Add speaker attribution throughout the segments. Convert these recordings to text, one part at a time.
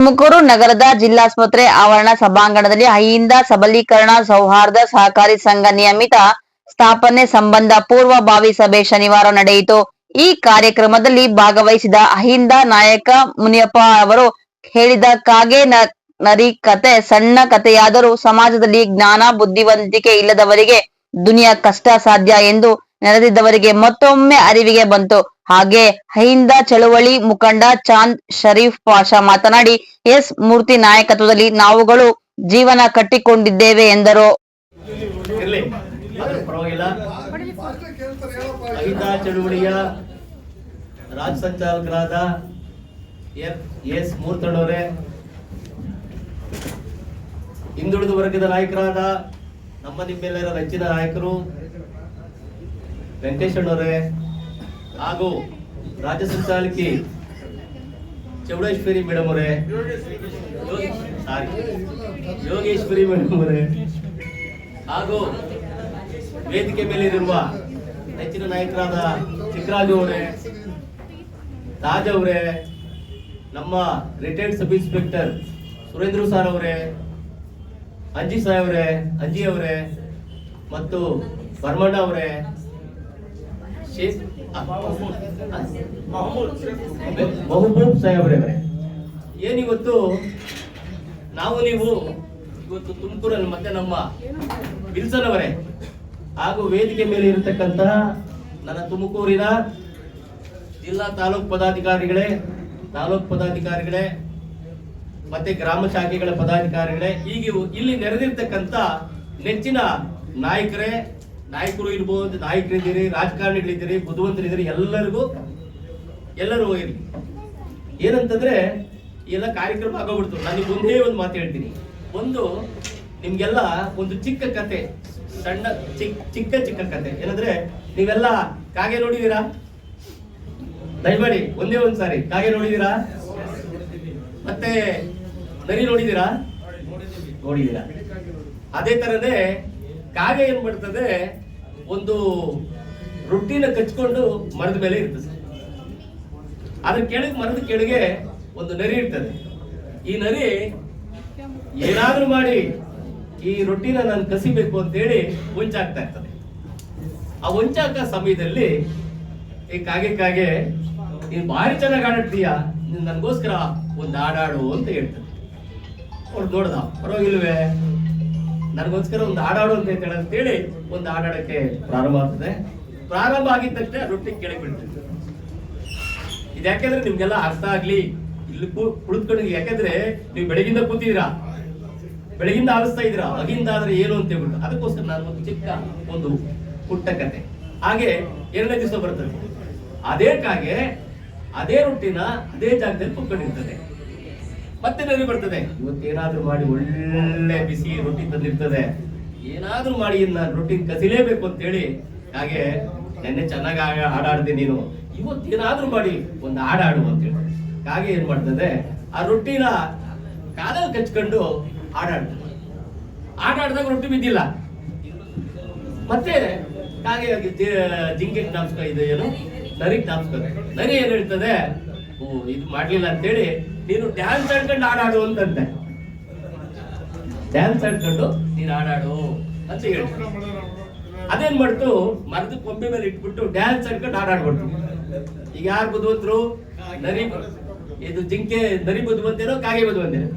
Speaker 1: ತುಮಕೂರು ನಗರದ ಜಿಲ್ಲಾಸ್ಪತ್ರೆ ಆವರಣ ಸಭಾಂಗಣದಲ್ಲಿ ಅಹಿಂದ ಸಬಲೀಕರಣ ಸೌಹಾರ್ದ ಸಹಕಾರಿ ಸಂಘ ನಿಯಮಿತ ಸ್ಥಾಪನೆ ಸಂಬಂಧ ಪೂರ್ವಭಾವಿ ಸಭೆ ಶನಿವಾರ ನಡೆಯಿತು. ಈ ಕಾರ್ಯಕ್ರಮದಲ್ಲಿ ಭಾಗವಹಿಸಿದ ಅಹಿಂದ ನಾಯಕ ಮುನಿಯಪ್ಪ ಅವರು ಹೇಳಿದ ಕಾಗೆ ನರಿ ಕತೆ ಸಣ್ಣ ಕಥೆಯಾದರೂ ಸಮಾಜದಲ್ಲಿ ಜ್ಞಾನ, ಬುದ್ಧಿವಂತಿಕೆ ಇಲ್ಲದವರಿಗೆ ದುನಿಯಾ ಕಷ್ಟ ಸಾಧ್ಯ ಎಂದು ನೆರೆದಿದ್ದವರಿಗೆ ಮತ್ತೊಮ್ಮೆ ಅರಿವಿಗೆ ಬಂತು. ಹಾಗೆ ಅಹಿಂದ ಚಳುವಳಿ ಮುಖಂಡ ಚಾಂದ್ ಶರೀಫ್ ಪಾಷಾ ಮಾತನಾಡಿ, ಎಸ್ ಮೂರ್ತಿ ನಾಯಕತ್ವದಲ್ಲಿ ನಾವುಗಳು ಜೀವನ ಕಟ್ಟಿಕೊಂಡಿದ್ದೇವೆ ಎಂದರು.
Speaker 2: ಚಳುವಳಿಯ ಸಂಚಾಲಕರಾದ ಎಸ್ ಹಿಂದುಳಿದ ವರ್ಗದ ನಾಯಕರಾದ ನಮ್ಮ ನಿಮ್ಮೆಲ್ಲರ ನೆಚ್ಚಿನ ನಾಯಕರು ವೆಂಕಟೇಶಣ್ಣವರೇ ಹಾಗೂ ರಾಜ್ಯ ಸಂಚಾಲಕಿ ಚೌಡೇಶ್ವರಿ ಮೇಡಮ್ ಅವರೇ. ಯೋಗೇಶ್ವರಿ ಮೇಡಮ್ ಅವರೇ. ಹಾಗೂ ವೇದಿಕೆ ಮೇಲೆ ಇರುವ ನೆಚ್ಚಿನ ನಾಯಕರಾದ ಚಿಕ್ಕರಾಜು ಅವರೇ, ರಾಜ್ ಅವರೇ, ನಮ್ಮ retired sub inspector Surendra sir ಅವರೇ ಅಂಜಿ ಸಾಹೇಬ್ರೆ, ಅಜ್ಜಿ ಅಂಜಿ ಅವರೇ, ಮತ್ತು ಬರ್ಮಣ್ಣ ಅವರೇ. ಬಹುಬೂಬ್ ಸಾಹೇಬ್ರೆ ಸಾಹೇಬ್ ಅವರೇ ಏನಿವತ್ತು ನಾವು ನೀವು ಇವತ್ತು ತುಮಕೂರಲ್ಲಿ ಮತ್ತೆ ನಮ್ಮ ವಿಲ್ಸನ್ ಅವರೇ. ಹಾಗೂ ವೇದಿಕೆ ಮೇಲೆ ಇರತಕ್ಕಂತಹ ನನ್ನ ತುಮಕೂರಿನ ಜಿಲ್ಲಾ ತಾಲೂಕ್ ಪದಾಧಿಕಾರಿಗಳೇ ತಾಲೂಕ್ ಪದಾಧಿಕಾರಿಗಳೇ ಮತ್ತೆ ಗ್ರಾಮ ಶಾಖೆಗಳ ಪದಾಧಿಕಾರಿಗಳೇ ಹೀಗೆ ಇಲ್ಲಿ ನೆರೆದಿರ್ತಕ್ಕಂಥ ನೆಚ್ಚಿನ ನಾಯಕರೇ, ನಾಯಕರು ಇರ್ಬೋದು, ನಾಯಕರಿದ್ದೀರಿ, ರಾಜಕಾರಣಿಗಳಿದ್ದೀರಿ, ಬುದ್ಧಿವಂತರಿದ್ದೀರಿ, ಎಲ್ಲರಿಗೂ, ಎಲ್ಲರೂ ಇರಲಿ. ಏನಂತಂದ್ರೆ ಎಲ್ಲ ಕಾರ್ಯಕ್ರಮ ಆಗೋಗ್ಬಿಡ್ತು. ನಾನು ಒಂದೇ ಒಂದು ಮಾತು ಹೇಳ್ತೀನಿ. ಒಂದು, ನಿಮ್ಗೆಲ್ಲ ಒಂದು ಚಿಕ್ಕ ಕತೆ, ಸಣ್ಣ ಚಿಕ್ಕ ಚಿಕ್ಕ ಚಿಕ್ಕ ಕತೆ. ಏನಂದ್ರೆ, ನೀವೆಲ್ಲ ಕಾಗೆ ನೋಡಿದೀರಾ ದಯಮಾಡಿ, ಒಂದೇ ಒಂದ್ಸಾರಿ ಕಾಗೆ ನೋಡಿದೀರಾ ಮತ್ತೆ ನರಿ ನೋಡಿದೀರಾ ನೋಡಿದೀರಾ ಅದೇ ತರನೇ ಕಾಗೆ ಏನ್ ಮಾಡ್ತದೆ? ಒಂದು ರೊಟ್ಟಿನ ಕಚ್ಕೊಂಡು ಮರದ ಮೇಲೆ ಇರ್ತದೆ. ಅದ್ರ ಕೆಳಗೆ ಮರದ ಕೆಳಗೆ ಒಂದು ನರಿ ಇರ್ತದೆ. ಈ ನರಿ ಏನಾದ್ರೂ ಮಾಡಿ ಈ ರೊಟ್ಟಿನ ನಾನು ಕಸಿಬೇಕು ಅಂತ ಹೇಳಿ ಹೊಂಚಾಕ್ತಾ ಇರ್ತದೆ. ಆ ಹೊಂಚಾಕ ಸಮಯದಲ್ಲಿ ಈ ಕಾಗೆ ಕಾಗೆ, ನೀನ್ ಭಾರಿ ಚೆನ್ನಾಗಿ ಆಡಾಡ್ತೀಯ? ನೀನ್ ನನ್ಗೋಸ್ಕರ ಒಂದು ಹಾಡಾಡು ಅಂತ ಹೇಳ್ತದೆ. ಅವ್ರು ನೋಡ್ದ ಪರವಾಗಿಲ್ವೇ? ನನಗೋಸ್ಕರ ಒಂದು ಹಾಡಾಡು ಅಂತ ಹೇಳಿ ಅಂತೇಳಿ ಒಂದು ಆಡಾಡಕ್ಕೆ ಪ್ರಾರಂಭ ಆಗ್ತದೆ. ಪ್ರಾರಂಭ ಆಗಿದ ತಕ್ಷಣ ರೊಟ್ಟಿ ಕೆಳಗೆ ಬೀಳ್ತದೆ ಇದು ಯಾಕೆಂದ್ರೆ ನಿಮ್ಗೆಲ್ಲ ಅರ್ಥ ಆಗ್ಲಿ. ಇಲ್ಲಿ ಕುಳಿತುಕೊಂಡು ಯಾಕೆಂದ್ರೆ ನೀವು ಬೆಳಗಿಂದ ಕೂತಿದ್ದೀರಾ? ಬೆಳಗಿಂದ ಆಲಿಸ್ತಾ ಇದ್ದೀರಾ? ಅಗಿಂದ ಆದ್ರೆ ಏನು ಅಂತ ಹೇಳ್ಬಿಟ್ಟು. ಅದಕ್ಕೋಸ್ಕರ ನಾನು ಒಂದು ಚಿಕ್ಕ ಒಂದು ಪುಟ್ಟ ಕತೆ. ಹಾಗೆ ಎರಡನೇ ದಿವಸ ಬರ್ತದೆ. ಅದೇ ಕಾಗೆ ಅದೇ ರೊಟ್ಟಿನ ಅದೇ ಜಾಗದಲ್ಲಿ ಕುತ್ಕೊಂಡಿರ್ತದೆ. ಮತ್ತೆ ನರಿ ಬರ್ತದೆ. ಇವತ್ತೇನಾದ್ರೂ ಮಾಡಿ ಒಳ್ಳೆ ಬಿಸಿ ರೊಟ್ಟಿ ತಂದಿರ್ತದೆ. ಏನಾದ್ರೂ ಮಾಡಿ ನಾನು ರೊಟ್ಟಿ ಕಸಿಲೇಬೇಕು ಅಂತ ಹೇಳಿ ಹಾಗೆ ನೆನ್ನೆ ಚೆನ್ನಾಗಿ ಹಾಡಾಡ್ದೆ ನೀನು. ಇವತ್ತೇನಾದ್ರೂ ಮಾಡಿ ಒಂದು ಹಾಡಾಡು ಅಂತ ಹೇಳಿ ಹಾಗೆ ಏನ್ ಮಾಡ್ತದೆ, ಆ ರೊಟ್ಟಿನ ಕಾಲಲ್ಲಿ ಕಚ್ಕೊಂಡು ಹಾಡಾಡ್ತದೆ ಆಟಾಡ್ದಾಗ ರೊಟ್ಟಿ ಬಿದ್ದಿಲ್ಲ. ಮತ್ತೆ ಹಾಗೆ ಜಿಂಕೆ ಜ್ಞಾಪಕ ಇದೆ ಏನು? ನರಿಗೆ ಜ್ಞಾಪಕ ನರಿ ಏನ್ ಹೇಳ್ತದೆ? ಇದು ಮಾಡ್ಲಿಲ್ಲ ಅಂತೇಳಿ, ನೀನು ಡ್ಯಾನ್ಸ್ ಆಡ್ಕೊಂಡು ಆಡಾಡು ಅಂತಂತೆ ಡ್ಯಾನ್ಸ್ ಆಡ್ಕೊಂಡು ನೀನು ಆಡಾಡು ಅಂತ ಹೇಳ. ಅದೇನ್ ಮಾಡ್ತು, ಮರದ ಕೊಂಬೆ ಮೇಲೆ ಇಟ್ಬಿಟ್ಟು ಡ್ಯಾನ್ಸ್ ಆಡ್ಕೊಂಡು ಆಡಾಡ್ಬಿಡ್ತು ಈಗ ಯಾರು ಬದುವಂತರು ನರಿ ಇದು ಜಿಂಕೆ ನರಿ ಬದುವಂತೇನೋ ಕಾಗೆ ಬುದ್ಧಿವಂತೇನೋ.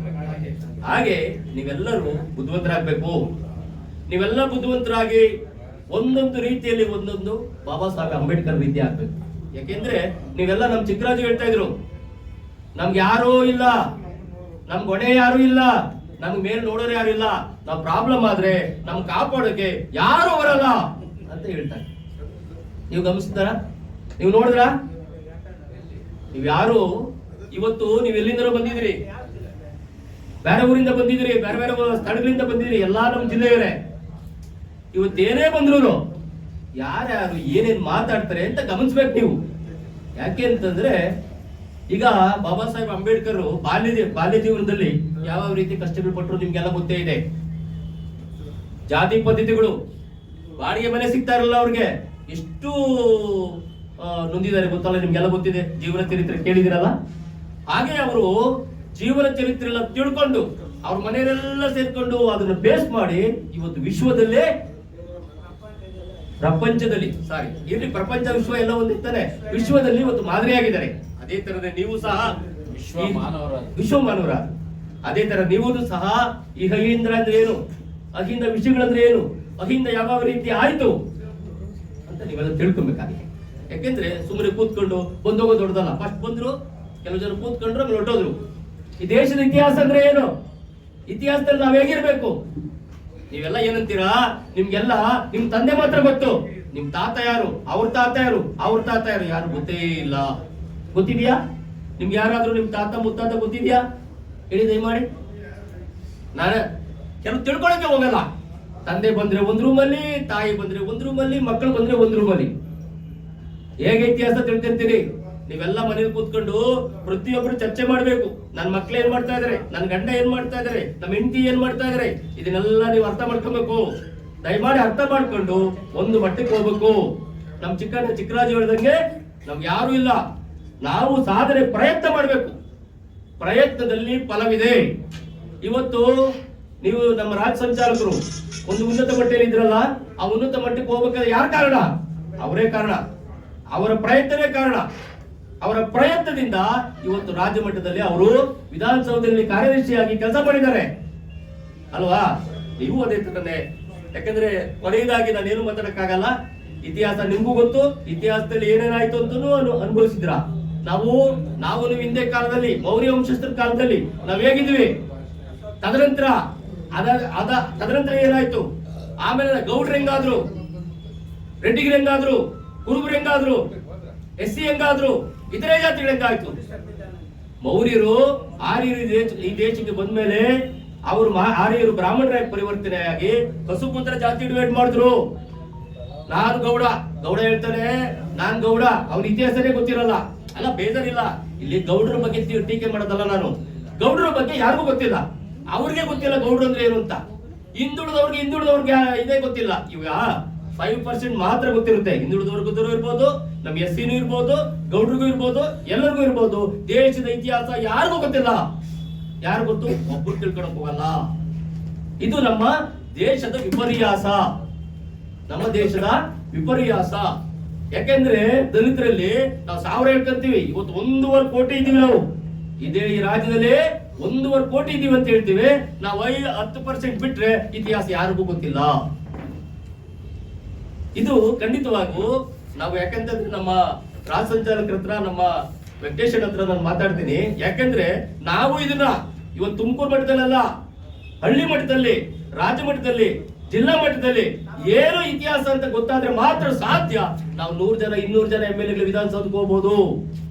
Speaker 2: ಹಾಗೆ ನೀವೆಲ್ಲರೂ ಬುದ್ಧಿವಂತರಾಗಬೇಕು. ನೀವೆಲ್ಲ ಬುದ್ಧಿವಂತರಾಗಿ ಒಂದೊಂದು ರೀತಿಯಲ್ಲಿ ಒಂದೊಂದು ಬಾಬಾ ಸಾಹೇಬ್ ಅಂಬೇಡ್ಕರ್ ವಿದ್ಯೆ ಆಗ್ಬೇಕು. ಯಾಕೆಂದ್ರೆ ನೀವೆಲ್ಲ ನಮ್ ಚಿಕ್ಕರಾಜು ಹೇಳ್ತಾ ಇದ್ರು. ನಮ್ಗೆ ಯಾರೂ ಇಲ್ಲ. ನಮ್ಗೆ ಹೊಣೆ ಯಾರು ಇಲ್ಲ. ನಮ್ಗೆ ಮೇಲೆ ನೋಡೋರು ಯಾರು ಇಲ್ಲ. ನಾವ್ ಪ್ರಾಬ್ಲಮ್ ಆದ್ರೆ ನಮ್ ಕಾಪಾಡೋಕೆ ಯಾರು ಬರಲ್ಲ ಅಂತ ಹೇಳ್ತಾರೆ ನೀವು ಗಮನಿಸ್ತಾರ ನೀವು ನೋಡಿದ್ರ? ನೀವು ಯಾರು ಇವತ್ತು ನೀವ್ ಎಲ್ಲಿಂದ ಬಂದಿದ್ರಿ ಬೇರೆ ಊರಿಂದ ಬಂದಿದ್ರಿ ಬೇರೆ ಬೇರೆ ಸ್ಥಳಗಳಿಂದ ಬಂದಿದ್ರಿ ಎಲ್ಲಾ ನಮ್ಮ ಜಿಲ್ಲೆಯವರೇ. ಇವತ್ತೇನೇ ಬಂದ್ರು ಯಾರ್ಯಾರು ಏನೇನ್ ಮಾತಾಡ್ತಾರೆ ಅಂತ ಗಮನಿಸ್ಬೇಕು ನೀವು. ಯಾಕೆ ಅಂತಂದ್ರೆ, ಈಗ ಬಾಬಾ ಸಾಹೇಬ್ ಅಂಬೇಡ್ಕರ್ ಬಾಲ್ಯ ಬಾಲ್ಯ ಜೀವನದಲ್ಲಿ ಯಾವ ರೀತಿ ಕಷ್ಟಗಳು ಪಟ್ಟರು ನಿಮ್ಗೆಲ್ಲ ಗೊತ್ತೇ ಇದೆ. ಜಾತಿ ಪದ್ಧತಿಗಳು, ಬಾಡಿಗೆ ಮನೆ ಸಿಗ್ತಾ ಇರಲ್ಲ ಅವ್ರಿಗೆ, ಎಷ್ಟು ನೊಂದಿದ್ದಾರೆ ಗೊತ್ತಲ್ಲ ನಿಮ್ಗೆಲ್ಲ ಗೊತ್ತಿದೆ, ಜೀವನ ಚರಿತ್ರೆ ಕೇಳಿದಿರಲ್ಲ? ಹಾಗೆ ಅವರು ಜೀವನ ಚರಿತ್ರೆ ತಿಳ್ಕೊಂಡು ಅವ್ರ ಮನೆಯಲ್ಲೆಲ್ಲ ಸೇರ್ಕೊಂಡು ಅದನ್ನ ಬೇಸ್ ಮಾಡಿ ಇವತ್ತು ವಿಶ್ವದಲ್ಲೇ ಪ್ರಪಂಚದಲ್ಲಿ ಸಾರಿ ಇಲ್ಲಿ ಪ್ರಪಂಚ ವಿಶ್ವ ಎಲ್ಲ ಒಂದಿರ್ತಾನೆ ವಿಶ್ವದಲ್ಲಿ ಇವತ್ತು ಮಾದರಿಯಾಗಿದ್ದಾರೆ. ಅದೇ ತರನೇ ನೀವು ಸಹ
Speaker 3: ವಿಶ್ವ ಮಾನವರ
Speaker 2: ವಿಶ್ವ ಮಾನವರ. ಅದೇ ತರ ನೀವು ಸಹ ಈ ಅಹಿಂದ್ರ ಅಂದ್ರೆ ಏನು? ಅಹಿಂದ ವಿಷಯಗಳಂದ್ರೆ ಏನು? ಅಹಿಂದ ಯಾವ ರೀತಿ ಆಯ್ತು? ಅಂತ ನೀವೆಲ್ಲ ತಿಳ್ಕೊಬೇಕಾಗಿದೆ. ಯಾಕೆಂದ್ರೆ ಸುಮ್ಮನೆ ಕೂತ್ಕೊಂಡು ಬಂದೋಗೋ ದೊಡ್ಡದಲ್ಲ. ಫಸ್ಟ್ ಬಂದ್ರು ಕೆಲವು ಜನ ಕೂತ್ಕೊಂಡ್ರು ಹೊರಟೋದ್ರು. ಈ ದೇಶದ ಇತಿಹಾಸ ಅಂದ್ರೆ ಏನು? ಇತಿಹಾಸದಲ್ಲಿ ನಾವ್ ಹೇಗಿರ್ಬೇಕು? ನೀವೆಲ್ಲ ಏನಂತೀರಾ? ನಿಮ್ಗೆಲ್ಲ ನಿಮ್ ತಂದೆ ಮಾತ್ರ ಗೊತ್ತು. ನಿಮ್ ತಾತ ಯಾರು? ಅವ್ರ ತಾತ ಯಾರು? ಅವ್ರ ತಾತ ಯಾರು? ಯಾರು ಗೊತ್ತೇ ಇಲ್ಲ. ಗೊತ್ತಿದ್ಯಾ? ನಿಮ್ಗೆ ಯಾರಾದ್ರೂ ನಿಮ್ ತಾತ ಮುತ್ತಾತ ಗೊತ್ತಿದ್ಯಾ? ಹೇಳಿ ದಯಮಾಡಿ. ನಾನು ಕೆಲವು ತಿಳ್ಕೊಳಕ್ಕೆ ಹೋಗಲ್ಲ. ತಂದೆ ಬಂದ್ರೆ ಒಂದ್ ರೂಮಲ್ಲಿ, ತಾಯಿ ಬಂದ್ರೆ ಒಂದ್ ರೂಮಲ್ಲಿ, ಮಕ್ಕಳು ಬಂದ್ರೆ ಒಂದ್ ರೂಮಲ್ಲಿ. ಹೇಗೆ ಇತಿಹಾಸ ತಿಳ್ಕೊಂತೀರಿ? ನೀವೆಲ್ಲ ಮನೇಲಿ ಕೂತ್ಕೊಂಡು ಪ್ರತಿಯೊಬ್ರು ಚರ್ಚೆ ಮಾಡಬೇಕು. ನನ್ನ ಮಕ್ಳು ಏನ್ ಮಾಡ್ತಾ ಇದಾರೆ? ನನ್ನ ಗಂಡ ಏನ್ ಮಾಡ್ತಾ ಇದಾರೆ? ನಮ್ಮ ಹೆಂಡತಿ ಏನ್ ಮಾಡ್ತಾ ಇದಾರೆ? ಇದನ್ನೆಲ್ಲ ನೀವು ಅರ್ಥ ಮಾಡ್ಕೊಬೇಕು. ದಯಮಾಡಿ ಅರ್ಥ ಮಾಡ್ಕೊಂಡು ಒಂದು ಮಟ್ಟಕ್ಕೆ ಹೋಗ್ಬೇಕು. ನಮ್ ಚಿಕ್ಕಣ್ಣ ಚಿಕ್ಕರಾಜು ಹೇಳ್ದಂಗೆ ನಮ್ಗೆ ಯಾರು ಇಲ್ಲ. ನಾವು ಸಾಧನೆ ಪ್ರಯತ್ನ ಮಾಡಬೇಕು. ಪ್ರಯತ್ನದಲ್ಲಿ ಫಲವಿದೆ. ಇವತ್ತು ನೀವು ನಮ್ಮ ರಾಜ್ಯ ಸಂಚಾಲಕರು, ಒಂದು ಉನ್ನತ ಮಟ್ಟದಲ್ಲಿ ಇದ್ರಲ್ಲ, ಆ ಉನ್ನತ ಮಟ್ಟಕ್ಕೆ ಹೋಗ್ಬೇಕಾದ್ರೆ ಯಾರ ಕಾರಣ? ಅವರೇ ಕಾರಣ. ಅವರ ಪ್ರಯತ್ನವೇ ಕಾರಣ. ಅವರ ಪ್ರಯತ್ನದಿಂದ ಇವತ್ತು ರಾಜ್ಯ ಮಟ್ಟದಲ್ಲಿ ಅವರು ವಿಧಾನಸೌಧದಲ್ಲಿ ಕಾರ್ಯದರ್ಶಿಯಾಗಿ ಕೆಲಸ ಮಾಡಿದ್ದಾರೆ. ಅಲ್ವಾ? ನೀವು ಅದೇ ತಂದೆ ಯಾಕಂದ್ರೆ ಕೊನೆಯದಾಗಿ ನಾನೇನು ಮಾತಾಡಕ್ಕಾಗಲ್ಲ. ಇತಿಹಾಸ ನಿಮಗೂ ಗೊತ್ತು. ಇತಿಹಾಸದಲ್ಲಿ ಏನೇನಾಯ್ತು ಅನು ಅನುಭವಿಸಿದ್ರ ನಾವು ನಾವು ನೀವು ಹಿಂದೆ ಕಾಲದಲ್ಲಿ, ಮೌರ್ಯ ವಂಶಸ್ಥರ ಕಾಲದಲ್ಲಿ ನಾವ್ ಹೇಗಿದ್ವಿ? ತದನಂತರ, ಅದ ಅದ, ತದನಂತರ ಏನಾಯ್ತು? ಆಮೇಲೆ ಗೌಡ್ರ ಹೆಂಗಾದ್ರು? ರೆಡ್ಡಿಗರು ಹೆಂಗಾದ್ರು? ಕುರುಬರು ಹೆಂಗಾದ್ರು? ಎಸ್ ಸಿ ಹೆಂಗಾದ್ರು? ಇತರೆ ಜಾತಿಗಳು ಆಯ್ತು ಮೌರ್ಯರು ಆರ್ಯರು ಈ ದೇಶಕ್ಕೆ ಬಂದ ಮೇಲೆ ಅವರು ಆರ್ಯರು ಬ್ರಾಹ್ಮಣರಾಗಿ ಪರಿವರ್ತನೆಯಾಗಿ ಕಸುಪುತ್ರ ಜಾತಿ ಡಿವೈಡ್ ಮಾಡಿದ್ರು. ನಾನು ಗೌಡ ಗೌಡ ಹೇಳ್ತಾನೆ, ನಾನ್ ಗೌಡ ಅವ್ರ ಇತಿಹಾಸನೇ ಗೊತ್ತಿರಲ್ಲ. ಅಲ್ಲ, ಬೇಜಾರಿಲ್ಲ. ಇಲ್ಲಿ ಗೌಡರ ಬಗ್ಗೆ ಟೀಕೆ ಮಾಡೋದಲ್ಲ ನಾನು. ಗೌಡರ ಬಗ್ಗೆ ಯಾರಿಗೂ ಗೊತ್ತಿಲ್ಲ. ಅವ್ರಿಗೆ ಗೊತ್ತಿಲ್ಲ ಗೌಡ್ರು ಅಂದ್ರೆ ಏನು ಅಂತ. ಹಿಂದುಳಿದವ್ರಿಗೆ ಹಿಂದುಳಿದವ್ರಿಗೆ ಇದೇ ಗೊತ್ತಿಲ್ಲ. ಇವಾಗ ಫೈವ್ ಪರ್ಸೆಂಟ್ ಮಾತ್ರ ಗೊತ್ತಿರುತ್ತೆ. ಹಿಂದುಳಿದವ್ರಿಗೂ ಇರ್ಬೋದು ನಮ್ ಎಸ್ ಸಿನೂ ಇರ್ಬೋದು, ಗೌಡ್ರಿಗೂ ಇರ್ಬೋದು, ಎಲ್ಲರಿಗೂ ಇರ್ಬೋದು. ದೇಶದ ಇತಿಹಾಸ ಯಾರಿಗೂ ಗೊತ್ತಿಲ್ಲ. ಯಾರು ಗೊತ್ತು? ಒಬ್ಬರು ತಿಳ್ಕೊಳಕ್ ಹೋಗಲ್ಲ. ಇದು ನಮ್ಮ ದೇಶದ ವಿಪರ್ಯಾಸ. ನಮ್ಮ ದೇಶದ ವಿಪರ್ಯಾಸ. ಯಾಕೆಂದ್ರೆ ದಲಿತರಲ್ಲಿ ನಾವು ಸಾವಿರ ಹೇಳ್ಕೊಂತೀವಿ, ಇವತ್ತು ಒಂದೂವರೆ ಕೋಟಿ ಇದೀವಿ ನಾವು. ಇದೇ ಈ ರಾಜ್ಯದಲ್ಲಿ ಒಂದೂವರೆ ಕೋಟಿ ಇದೀವಿ ಅಂತ ಹೇಳ್ತೀವಿ. ನಾವು ಐ ಹತ್ತು ಪರ್ಸೆಂಟ್ ಬಿಟ್ರೆ ಇತಿಹಾಸ ಯಾರಿಗೂ ಗೊತ್ತಿಲ್ಲ. ಇದು ಖಂಡಿತವಾಗೂ ನಾವು ಯಾಕಂತಂದ್ರೆ ನಮ್ಮ ರಾಜ ಸಂಚಾಲಕರ ಹತ್ರ, ನಮ್ಮ ವೆಂಕಟೇಶನ್ ಹತ್ರ ನಾನು ಮಾತಾಡ್ತೀನಿ. ಯಾಕಂದ್ರೆ ನಾವು ಇದನ್ನ ಇವತ್ತು ತುಮಕೂರು ಮಟ್ಟದಲ್ಲ ಹಳ್ಳಿ ಮಟ್ಟದಲ್ಲಿ ರಾಜ್ಯ ಮಟ್ಟದಲ್ಲಿ ಜಿಲ್ಲಾ ಮಟ್ಟದಲ್ಲಿ ಏನು ಇತಿಹಾಸ ಅಂತ ಗೊತ್ತಾದ್ರೆ ಮಾತ್ರ ಸಾಧ್ಯ. ನಾವು ನೂರು ಜನ, ಇನ್ನೂರು ಜನ ಎಂ ಎಲ್ ಎಗಳು ವಿಧಾನಸೌಧಕ್ಕೆ ಹೋಗ್ಬೋದು.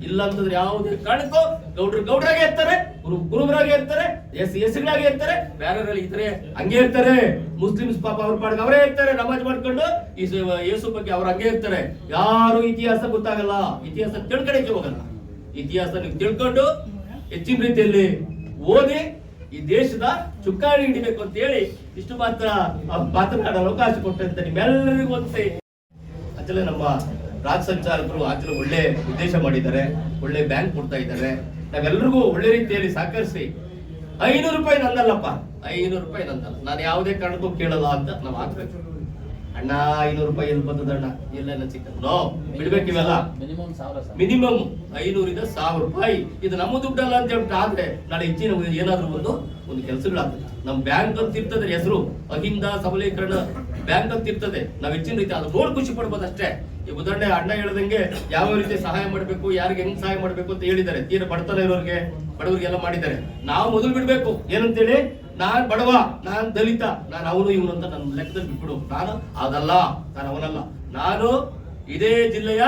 Speaker 2: ಇಲ್ಲ ಅಂತಂದ್ರೆ ಯಾವುದೇ ಕಾರಣಕ್ಕೂ ಗೌಡ್ರು ಗೌಡ್ರಾಗೆ ಇರ್ತಾರೆ, ಗುರು ಇರ್ತಾರೆ, ಎಸ್ ಎಸ್ಗಳಾಗೆ ಇರ್ತಾರೆ ಬೇರೆಯವರಲ್ಲಿ ಇದ್ರೆ ಹಂಗೆ ಇರ್ತಾರೆ. ಮುಸ್ಲಿಮ್ಸ್ ಪಾಪ ಅವ್ರ ಪಾಡ್ಗೆ ಅವರೇ ಇರ್ತಾರೆ, ನಮಾಜ್ ಮಾಡ್ಕೊಂಡು ಈ ಯೇಸು ಬಗ್ಗೆ ಅವ್ರು ಹಂಗೆ ಇರ್ತಾರೆ. ಯಾರು ಇತಿಹಾಸ ಗೊತ್ತಾಗಲ್ಲ. ಇತಿಹಾಸ ತಿಳ್ಕೊಳಕ್ಕೆ ಹೋಗಲ್ಲ. ಇತಿಹಾಸ ನೀವು ತಿಳ್ಕೊಂಡು ಹೆಚ್ಚಿನ ರೀತಿಯಲ್ಲಿ ಓದಿ ಈ ದೇಶದ ಚುಕ್ಕಾಣಿ ಹಿಡಿಬೇಕು ಅಂತ ಹೇಳಿ ಇಷ್ಟು ಮಾತ್ರ ಮಾತನಾಡಲು ಅವಕಾಶ ಕೊಟ್ಟಂತ ನಿಮ್ಮೆಲ್ಲರಿಗೂ ಗೊತ್ತೇ ಆಕ್ಚುಲಿ ನಮ್ಮ ರಾಜ್ ಸಂಚಾಲಕರು ಆಕ್ಚುಲಿ ಒಳ್ಳೆ ಉದ್ದೇಶ ಮಾಡಿದ್ದಾರೆ, ಒಳ್ಳೆ ಬ್ಯಾಂಕ್ ಕೊಡ್ತಾ ಇದ್ದಾರೆ. ನಾವೆಲ್ಲರಿಗೂ ಒಳ್ಳೆ ರೀತಿಯಲ್ಲಿ ಸಹಕರಿಸಿ. ಐನೂರು ರೂಪಾಯಿ ನಂದಲ್ಲಪ್ಪ ಐನೂರು ರೂಪಾಯಿ ನಂದಲ್ಲ ನಾನು ಯಾವುದೇ ಕಾರಣಕ್ಕೂ ಕೇಳಲ್ಲ ಅಂತ ನಾವು ಹಾಕ್ಬೇಕು ಅಣ್ಣ ಐನೂರು ರೂಪಾಯಿ ಎಲ್ಲಿ ಬಂದದಣ್ಣ ಅಣ್ಣ? ಎಲ್ಲ ಸಿಗ್ತದೆ ನೋ ಬಿಡ್ಬೇಕು ಇವೆಲ್ಲ
Speaker 3: ಮಿನಿಮಮ್
Speaker 2: ಮಿನಿಮಮ್ ಐನೂರಿಂದ ಸಾವಿರ ರೂಪಾಯಿ. ಇದು ನಮ್ಮ ದುಡ್ಡಲ್ಲ ಅಂತ ಹೇಳ್ಬಿಟ್ಟು ಆದ್ರೆ ನಾಳೆ ಹೆಚ್ಚಿನ ಏನಾದ್ರು ಒಂದು ಒಂದು ಕೆಲಸಗಳಾಗ್ತದೆ. ನಮ್ಮ ಬ್ಯಾಂಕ್ ಅಂತ ಇರ್ತದೆ ಹೆಸರು. ಅಹಿಂದ ಸಬಲೀಕರಣ ಬ್ಯಾಂಕ್ ಅಂತ ಇರ್ತದೆ ನಾವು ಹೆಚ್ಚಿನ ರೀತಿ ಅದು ನೋಡಿ ಖುಷಿ ಪಡ್ಬೋದು ಅಷ್ಟೇ. ಈ ಉದಾಹರಣೆ ಅಣ್ಣ ಹೇಳ್ದಂಗೆ ಯಾವ ರೀತಿ ಸಹಾಯ ಮಾಡಬೇಕು ಯಾರಿಗೆ ಹೆಂಗ್ ಸಹಾಯ ಮಾಡಬೇಕು ಅಂತ ಹೇಳಿದ್ದಾರೆ. ತೀರ ಬಡತನ ಇರೋರಿಗೆ ಬಡವರಿಗೆಲ್ಲ ಮಾಡಿದ್ದಾರೆ. ನಾವು ಮೊದಲು ಬಿಡ್ಬೇಕು. ಏನಂತೇಳಿ? ನಾನ್ ಬಡವ, ನಾನ್ ದಲಿತ, ನಾನು ಅವನು ಇವನು ಅಂತ ನನ್ನ ಲೆಕ್ಕದಲ್ಲಿ ಬಿಟ್ಬಿಡು. ನಾನು ಅದಲ್ಲ, ನಾನು ಅವನಲ್ಲ. ನಾನು ಇದೇ ಜಿಲ್ಲೆಯ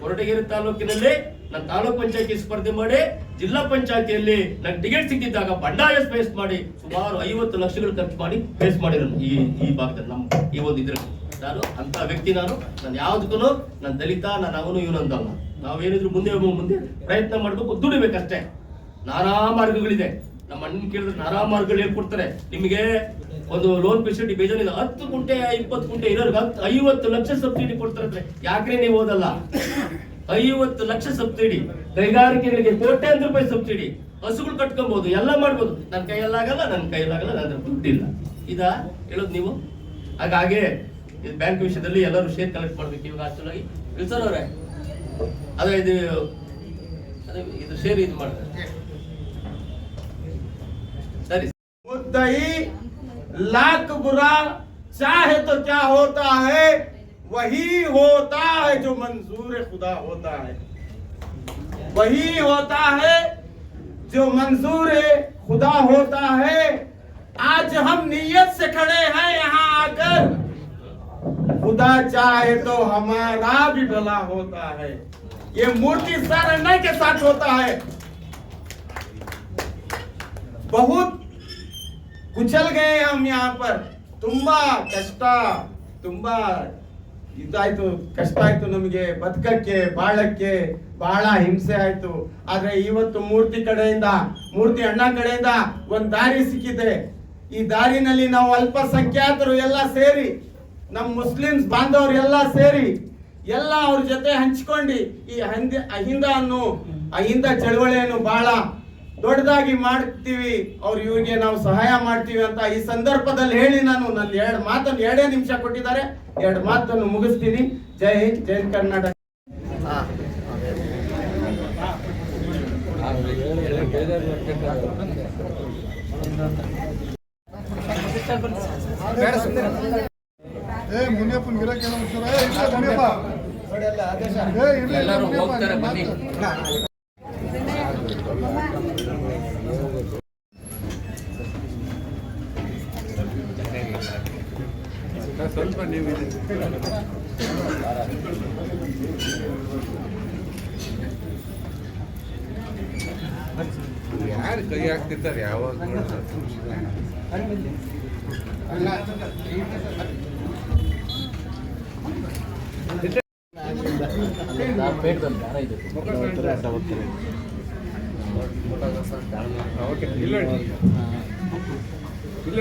Speaker 2: ಕೊರಟಗೆರೆ ತಾಲೂಕಿನಲ್ಲಿ ನನ್ನ ತಾಲೂಕ್ ಪಂಚಾಯತಿ ಸ್ಪರ್ಧೆ ಮಾಡಿ ಜಿಲ್ಲಾ ಪಂಚಾಯತಿಯಲ್ಲಿ ನನ್ನ ಟಿಕೆಟ್ ಸಿಕ್ಕಿದ್ದಾಗ ಬಂಡಾಯ ಫೇಸ್ ಮಾಡಿ ಸುಮಾರು ಐವತ್ತು ಲಕ್ಷಗಳು ಖರ್ಚು ಮಾಡಿ ಫೇಸ್ ಮಾಡಿರೋ ಈ ಈ ಭಾಗದಲ್ಲಿ ನಮ್ಮ, ಈ ಒಂದು ಇದ್ರಲ್ಲಿ. ನಾನು ಅಂತ ವ್ಯಕ್ತಿ ನಾನು. ನಾನು ಯಾವ್ದಕ್ಕೂ ನಾನು ದಲಿತ, ನಾನು ಅವನು ಇವನು ಅಂತಲ್ಲ. ನಾವೇನಿದ್ರು ಮುಂದೆ ಮುಂದೆ ಪ್ರಯತ್ನ ಮಾಡಬೇಕು, ದುಡಿಬೇಕಷ್ಟೇ. ನಾನಾ ಮಾರ್ಗಗಳಿದೆ. ನಮ್ಮ ಅಣ್ಣನ ಕೇಳಿದ್ರೆ ನಾನಾ ಹೇಳ್ಕೊಡ್ತಾರೆ ನಿಮಗೆ ಒಂದು ಲೋನ್ ಫೆಸಿಲಿಟಿ ಬೇಜಾನಿದೆ ಹತ್ತು ಗುಂಟೆ, ಇಪ್ಪತ್ತು ಗುಂಟೆ ಇರೋರ್ಗೆ ಹತ್ತು, ಐವತ್ತು ಲಕ್ಷ ಸಬ್ಸಿಡಿ ಕೊಡ್ತಾರೆ ಯಾಕ್ರೆ ನೀವು ಓದಲ್ಲ? ಐವತ್ತು ಲಕ್ಷ ಸಬ್ಸಿಡಿ. ಕೈಗಾರಿಕೆಗಳಿಗೆ ಕೋಟ್ಯಾಂತರ ರೂಪಾಯಿ ಸಬ್ಸಿಡಿ. ಹಸುಗಳು ಕಟ್ಕೊಬಹುದು ಎಲ್ಲ ಮಾಡ್ಬೋದು. ನನ್ನ ಕೈಯಲ್ಲಾಗಲ್ಲ ನನ್ನ ಕೈಯಲ್ಲಾಗಲ್ಲ ನನ್ನ ದುಡ್ಡಿಲ್ಲ ಇದಾ ಹೇಳೋದು ನೀವು? ಹಾಗಾಗಿ ಬ್ಯಾಂಕ್ ವಿಷಯದಲ್ಲಿ ಎಲ್ಲರೂ ಶೇರ್ ಕಲೆಕ್ಟ್ ಮಾಡ್ಬೇಕು ಇವಾಗ ಆಕ್ಚುಲಾಗಿ ವಿಲ್ಸನ್ ಅವರೇ, ಅದೇ ಇದು ಅದೇ ಇದು ಶೇರ್ ಇದು ಮಾಡ್ತಾರೆ.
Speaker 3: मुद्दई लाख बुरा चाहे तो क्या होता है, वही होता है जो मंजूर खुदा होता है। वही होता है जो मंजूर खुदा होता है। आज हम नीयत से खड़े हैं यहाँ आकर। खुदा चाहे तो हमारा भी भला होता है। ये मूर्ति सारण्य के साथ होता है। बहुत ಕುಚಲ್ ಗೇ ಹಮ್ ಪರ್. ತುಂಬಾ ಕಷ್ಟ, ತುಂಬಾ ಇದಾಯ್ತು, ಕಷ್ಟ ಆಯ್ತು ನಮಗೆ. ಬದುಕಕ್ಕೆ, ಬಾಳಕ್ಕೆ ಬಹಳ ಹಿಂಸೆ ಆಯ್ತು. ಆದ್ರೆ ಇವತ್ತು ಮೂರ್ತಿ ಕಡೆಯಿಂದ, ಮೂರ್ತಿ ಅಣ್ಣ ಕಡೆಯಿಂದ ಒಂದ್ ದಾರಿ ಸಿಕ್ಕಿದೆ. ಈ ದಾರಿನಲ್ಲಿ ನಾವು ಅಲ್ಪಸಂಖ್ಯಾತರು ಎಲ್ಲ ಸೇರಿ ನಮ್ಮ ಮುಸ್ಲಿಮ್ಸ್ ಬಾಂಧವರು ಎಲ್ಲ ಸೇರಿ, ಎಲ್ಲ ಅವ್ರ ಜೊತೆ ಹಂಚ್ಕೊಂಡು ಈ ಹಂದಿ ಅಹಿಂದ ಅನ್ನು ಅಹಿಂದ ಚಳವಳಿಯನ್ನು ಬಹಳ ದೊಡ್ಡದಾಗಿ ಮಾಡ್ತೀವಿ ಅವ್ರ ಇವ್ರಿಗೆ ನಾವು ಸಹಾಯ ಮಾಡ್ತೀವಿ ಅಂತ ಈ ಸಂದರ್ಭದಲ್ಲಿ ಹೇಳಿ ನಾನು ನನ್ನ ಎರಡು ಮಾತನ್ನು ಎರಡೇ ನಿಮಿಷ ಕೊಟ್ಟಿದ್ದಾರೆ. ಎರಡು ಮಾತನ್ನು ಮುಗಿಸ್ತೀನಿ. ಜೈ ಹಿಂದ್ ಜೈ ಕರ್ನಾಟಕ
Speaker 4: ಏ ಮುನಿಯಪ್ಪನ್ ಯಾರು ಕೈ ಹಾಕ್ತಿರ್ತಾರೆ ಯಾವಾಗ ಇಲ್ಲ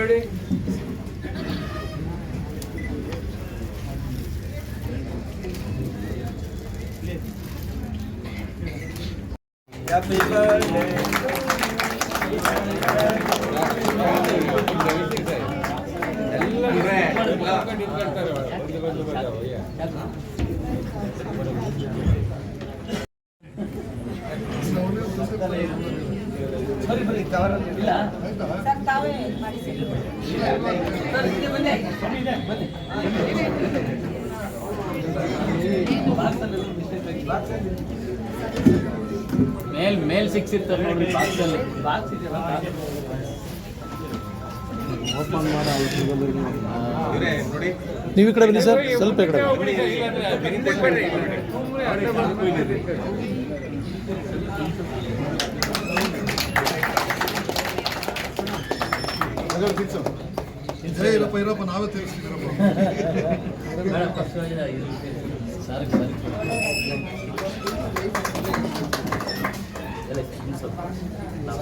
Speaker 4: ಮುನಿಯಪ್ಪ. ಏ, ಇಲ್ಲ, ಇಲ್ಲ, ಮುನಿಯಪ್ಪ, ನಿಮ್ಮ ಮಾತು.
Speaker 5: ಯಾರು ಕೈ ಹಾಕ್ತಿರ್ತಾರೆ ಯಾವಾಗ ಓಕೆ ಇಲ್ಲೋಡಿ ಇಲ್ಲೋಡಿ
Speaker 6: ಮೇಲ್ ಮೇಲ್ ಸಿಕ್ಸ್ ಇರ್ತದೆ ನೋಡಿ ಬಾಕ್ಸ್ ಅಲ್ಲಿ. ಬಾಕ್ಸ್
Speaker 7: ನೀವು ಈ ಕಡೆ ಬನ್ನಿ ಸರ್ ಸ್ವಲ್ಪ ಈ ಕಡೆ
Speaker 4: ಇರಪ್ಪ ಇರಪ್ಪ ನಾವೇ ತಿಳಿಸ್ತೀವಿ
Speaker 6: ಸರಿ ಸರಿ ಎಲ್ಲ ಇನ್ನು ಸ್ವಲ್ಪ ನಾವು